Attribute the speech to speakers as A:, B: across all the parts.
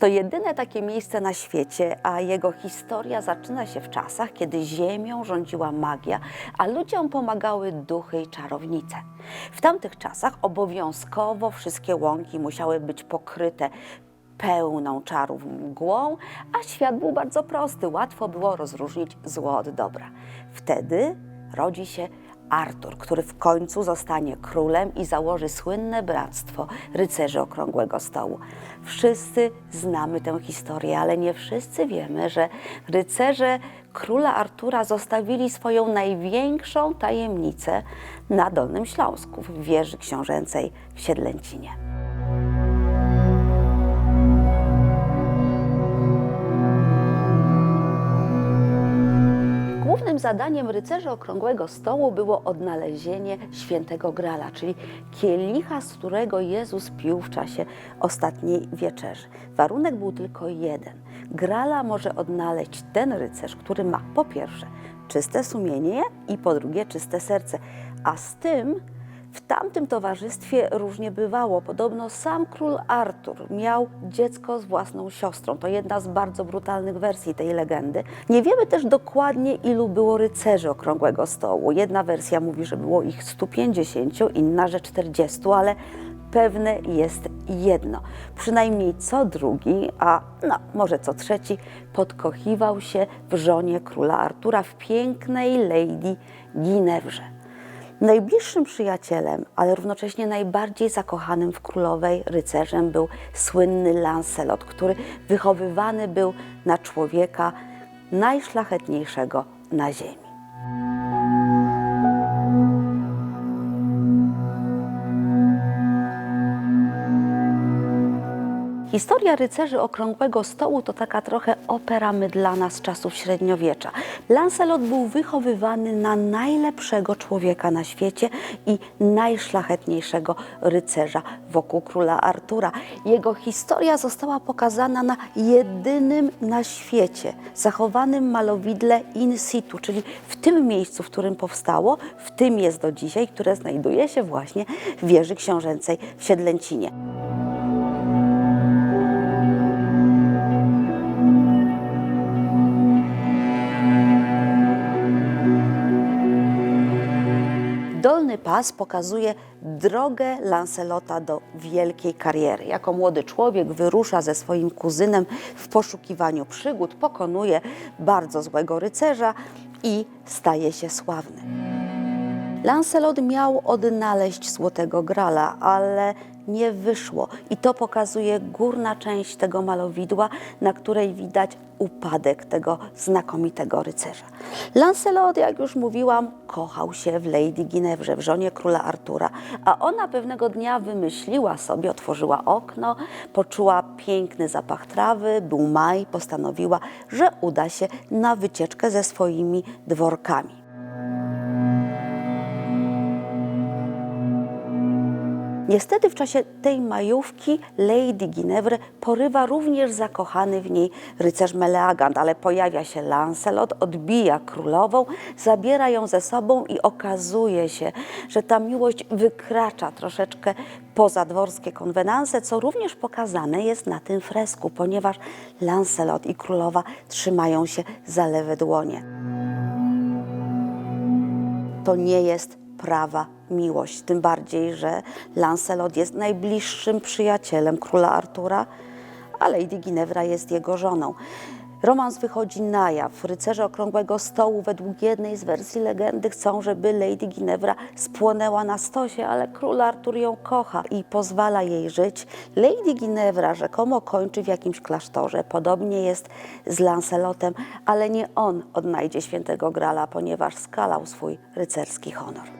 A: To jedyne takie miejsce na świecie, a jego historia zaczyna się w czasach, kiedy ziemią rządziła magia, a ludziom pomagały duchy i czarownice. W tamtych czasach obowiązkowo wszystkie łąki musiały być pokryte pełną czarów mgłą, a świat był bardzo prosty. Łatwo było rozróżnić zło od dobra. Wtedy rodzi się Artur, który w końcu zostanie królem i założy słynne bractwo rycerzy okrągłego stołu. Wszyscy znamy tę historię, ale nie wszyscy wiemy, że rycerze króla Artura zostawili swoją największą tajemnicę na Dolnym Śląsku, w wieży książęcej w Siedlęcinie. Zadaniem rycerzy Okrągłego Stołu było odnalezienie świętego Grala, czyli kielicha, z którego Jezus pił w czasie ostatniej wieczerzy. Warunek był tylko jeden. Grala może odnaleźć ten rycerz, który ma po pierwsze czyste sumienie i po drugie czyste serce, a z tym w tamtym towarzystwie różnie bywało. Podobno sam król Artur miał dziecko z własną siostrą. To jedna z bardzo brutalnych wersji tej legendy. Nie wiemy też dokładnie, ilu było rycerzy okrągłego stołu. Jedna wersja mówi, że było ich 150, inna, że 40, ale pewne jest jedno. Przynajmniej co drugi, a no, może co trzeci, podkochiwał się w żonie króla Artura, w pięknej Lady Ginewrze. Najbliższym przyjacielem, ale równocześnie najbardziej zakochanym w królowej rycerzem był słynny Lancelot, który wychowywany był na człowieka najszlachetniejszego na ziemi. Historia rycerzy okrągłego stołu to taka trochę opera mydlana z czasów średniowiecza. Lancelot był wychowywany na najlepszego człowieka na świecie i najszlachetniejszego rycerza wokół króla Artura. Jego historia została pokazana na jedynym na świecie zachowanym malowidle in situ, czyli w tym miejscu, w którym powstało, w tym jest do dzisiaj, które znajduje się właśnie w wieży książęcej w Siedlęcinie. Pokazuje drogę Lancelota do wielkiej kariery. Jako młody człowiek wyrusza ze swoim kuzynem w poszukiwaniu przygód, pokonuje bardzo złego rycerza i staje się sławny. Lancelot miał odnaleźć Złotego Grala, ale nie wyszło. I to pokazuje górna część tego malowidła, na której widać upadek tego znakomitego rycerza. Lancelot, jak już mówiłam, kochał się w Lady Ginewrze, w żonie króla Artura, a ona pewnego dnia wymyśliła sobie, otworzyła okno, poczuła piękny zapach trawy, był maj, postanowiła, że uda się na wycieczkę ze swoimi dworkami. Niestety w czasie tej majówki Lady Ginevre porywa również zakochany w niej rycerz Meleagant, ale pojawia się Lancelot, odbija królową, zabiera ją ze sobą i okazuje się, że ta miłość wykracza troszeczkę poza dworskie konwenanse, co również pokazane jest na tym fresku, ponieważ Lancelot i królowa trzymają się za lewe dłonie. To nie jest prawa miłość. Tym bardziej, że Lancelot jest najbliższym przyjacielem króla Artura, a Lady Ginevra jest jego żoną. Romans wychodzi na jaw. Rycerze Okrągłego Stołu według jednej z wersji legendy chcą, żeby Lady Ginevra spłonęła na stosie, ale król Artur ją kocha i pozwala jej żyć. Lady Ginevra rzekomo kończy w jakimś klasztorze. Podobnie jest z Lancelotem, ale nie on odnajdzie świętego Grala, ponieważ skalał swój rycerski honor.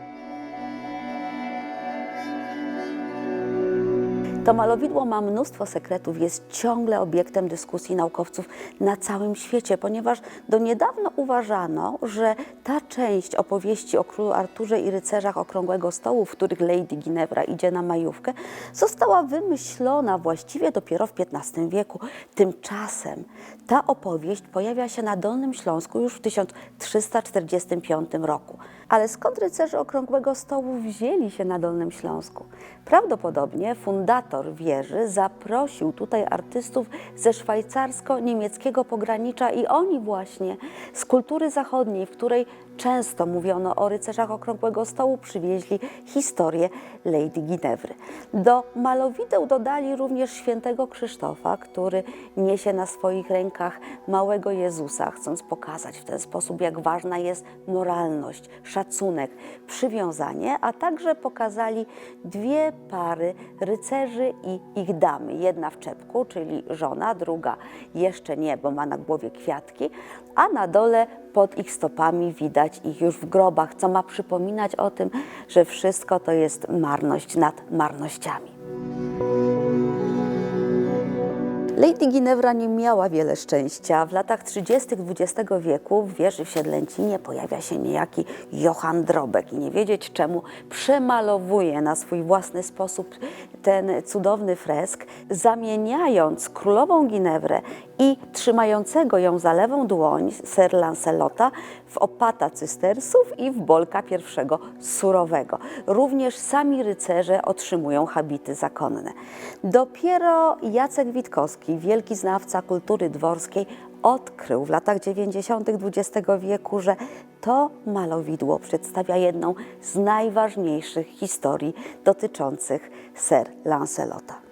A: To malowidło ma mnóstwo sekretów, jest ciągle obiektem dyskusji naukowców na całym świecie, ponieważ do niedawno uważano, że ta część opowieści o królu Arturze i rycerzach Okrągłego Stołu, w których Lady Ginevra idzie na majówkę, została wymyślona właściwie dopiero w XV wieku. Tymczasem ta opowieść pojawia się na Dolnym Śląsku już w 1345 roku. Ale skąd rycerze Okrągłego Stołu wzięli się na Dolnym Śląsku? Prawdopodobnie fundator kurator wieży zaprosił tutaj artystów ze szwajcarsko-niemieckiego pogranicza i oni właśnie z kultury zachodniej, w której często mówiono o rycerzach Okrągłego Stołu, przywieźli historię Lady Ginewry. Do malowideł dodali również świętego Krzysztofa, który niesie na swoich rękach małego Jezusa, chcąc pokazać w ten sposób, jak ważna jest moralność, szacunek, przywiązanie, a także pokazali dwie pary rycerzy i ich damy. Jedna w czepku, czyli żona, druga jeszcze nie, bo ma na głowie kwiatki, a na dole pod ich stopami widać ich już w grobach, co ma przypominać o tym, że wszystko to jest marność nad marnościami. Lady Ginevra nie miała wiele szczęścia. W latach 30. XX wieku w wieży w Siedlęcinie pojawia się niejaki Johann Drobek i nie wiedzieć czemu przemalowuje na swój własny sposób ten cudowny fresk, zamieniając królową Ginewrę i trzymającego ją za lewą dłoń Sir Lancelota w opata cystersów i w bolka pierwszego surowego. Również sami rycerze otrzymują habity zakonne. Dopiero Jacek Witkowski, wielki znawca kultury dworskiej, odkrył w latach 90. XX wieku, że to malowidło przedstawia jedną z najważniejszych historii dotyczących Sir Lancelota.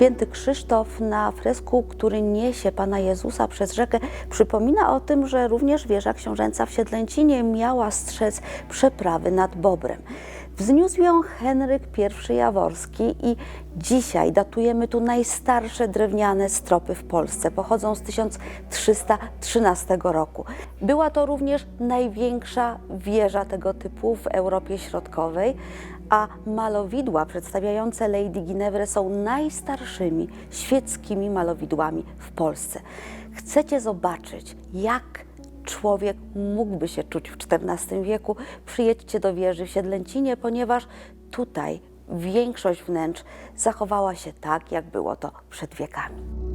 A: Święty Krzysztof na fresku, który niesie Pana Jezusa przez rzekę, przypomina o tym, że również wieża książęca w Siedlęcinie miała strzec przeprawy nad Bobrem. Wzniósł ją Henryk I Jaworski i dzisiaj datujemy tu najstarsze drewniane stropy w Polsce. Pochodzą z 1313 roku. Była to również największa wieża tego typu w Europie Środkowej, a malowidła przedstawiające Lady Ginevrę są najstarszymi świeckimi malowidłami w Polsce. Chcecie zobaczyć, jak człowiek mógłby się czuć w XIV wieku? Przyjedźcie do wieży w Siedlęcinie, ponieważ tutaj większość wnętrz zachowała się tak, jak było to przed wiekami.